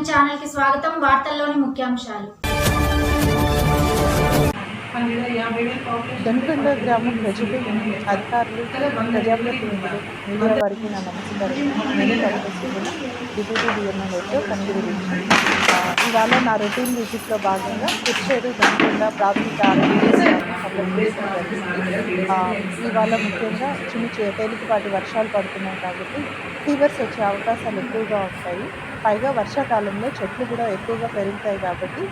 Nine ఛానల్కి స్వాగతం. వార్తల్లోని ముఖ్యాంశాలు. దొనకొండ గ్రామం ప్రజలు అధికారులు ప్రజాప్రతినిధులు మీడియా వారికి నా నమస్కారం. నేను డాక్టర్ డిప్యూటీ డిఎంఎల్ఏతో పనిచేసి ఇవాళ నా రొటీన్ విజిట్లో భాగంగా కుర్చేరు దొనకొండ ప్రాథమిక ఆరోగ్య ఇవాళ ముఖ్యంగా చిన్న చి- తేలికపాటి వర్షాలు పడుతున్నాయి కాబట్టి ఫీవర్స్ వచ్చే అవకాశాలు ఎక్కువగా ఉంటాయి. పైగా వర్షాకాలంలో చెట్లు కూడా ఎక్కువగా పెరుగుతాయి కాబట్టి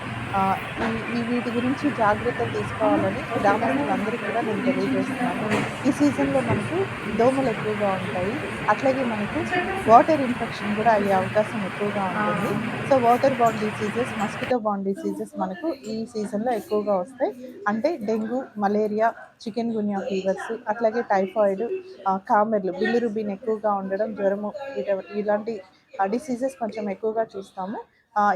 ఈ వీటి గురించి జాగ్రత్తలు తీసుకోవాలని గ్రామస్తులందరికీ కూడా నేను తెలియజేస్తున్నాను. ఈ సీజన్లో మనకు దోమలు ఎక్కువగా ఉంటాయి. అట్లాగే మనకు వాటర్ ఇన్ఫెక్షన్ కూడా అయ్యే అవకాశం ఎక్కువగా ఉంటుంది. సో వాటర్ బాండ్ డిసీజెస్ మస్కిటో బాండ్ డిసీజెస్ మనకు ఈ సీజన్లో ఎక్కువగా వస్తాయి. అంటే డెంగ్యూ మలేరియా చికెన్ గున్యా ఫీవర్స్ అట్లాగే టైఫాయిడ్ ఆ, కామెర్లు బిల్లురుబిన్ ఎక్కువగా ఉండడం జ్వరము ఇట- ఇలాంటి డిసీజెస్ కొంచెం ఎక్కువగా చూస్తాము.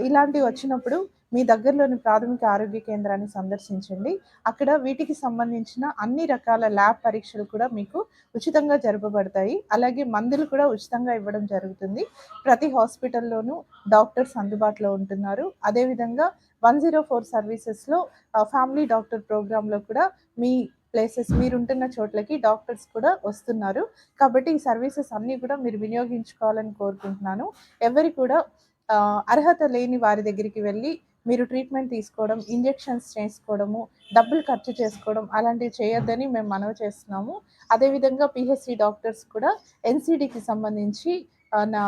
ఇలాంటివి వచ్చినప్పుడు మీ దగ్గరలోని ప్రాథమిక ఆరోగ్య కేంద్రాన్ని సందర్శించండి. అక్కడ వీటికి సంబంధించిన అన్ని రకాల ల్యాబ్ పరీక్షలు కూడా మీకు ఉచితంగా జరపబడతాయి. అలాగే మందులు కూడా ఉచితంగా ఇవ్వడం జరుగుతుంది. ప్రతి హాస్పిటల్లోనూ డాక్టర్స్ అందుబాటులో ఉంటున్నారు. అదేవిధంగా వన్ జీరో ఫోర్ సర్వీసెస్లో ఫ్యామిలీ డాక్టర్ ప్రోగ్రాంలో కూడా మీ ప్లేసెస్ మీరు ఉంటున్న చోట్లకి డాక్టర్స్ కూడా వస్తున్నారు. కాబట్టి ఈ సర్వీసెస్ అన్నీ కూడా మీరు వినియోగించుకోవాలని కోరుకుంటున్నాను. ఎవరి కూడా అర్హత లేని వారి దగ్గరికి వెళ్ళి మీరు ట్రీట్మెంట్ తీసుకోవడం ఇంజెక్షన్స్ చేసుకోవడము డబ్బులు ఖర్చు చేసుకోవడం అలాంటివి చేయొద్దని మేము మనవి చేస్తున్నాము. అదేవిధంగా పిహెచ్సి డాక్టర్స్ కూడా ఎన్సిడికి సంబంధించి నా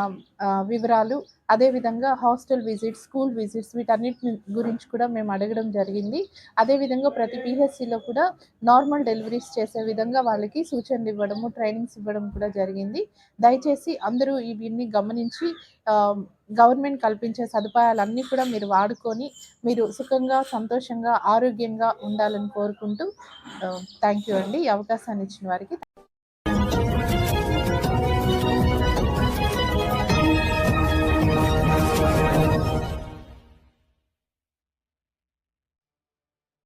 వివరాలు. అదేవిధంగా హాస్టల్ విజిట్స్ స్కూల్ విజిట్స్ వీటన్నిటి గురించి కూడా మేము అడగడం జరిగింది. అదేవిధంగా ప్రతి పిహెచ్సిలో కూడా నార్మల్ డెలివరీస్ చేసే విధంగా వాళ్ళకి సూచనలు ఇవ్వడము ట్రైనింగ్స్ ఇవ్వడం కూడా జరిగింది. దయచేసి అందరూ వీటిని గమనించి గవర్నమెంట్ కల్పించే సదుపాయాలన్నీ కూడా మీరు వాడుకొని మీరు సుఖంగా సంతోషంగా ఆరోగ్యంగా ఉండాలని కోరుకుంటూ థ్యాంక్ యూ అండి. ఈ అవకాశాన్ని ఇచ్చిన వారికి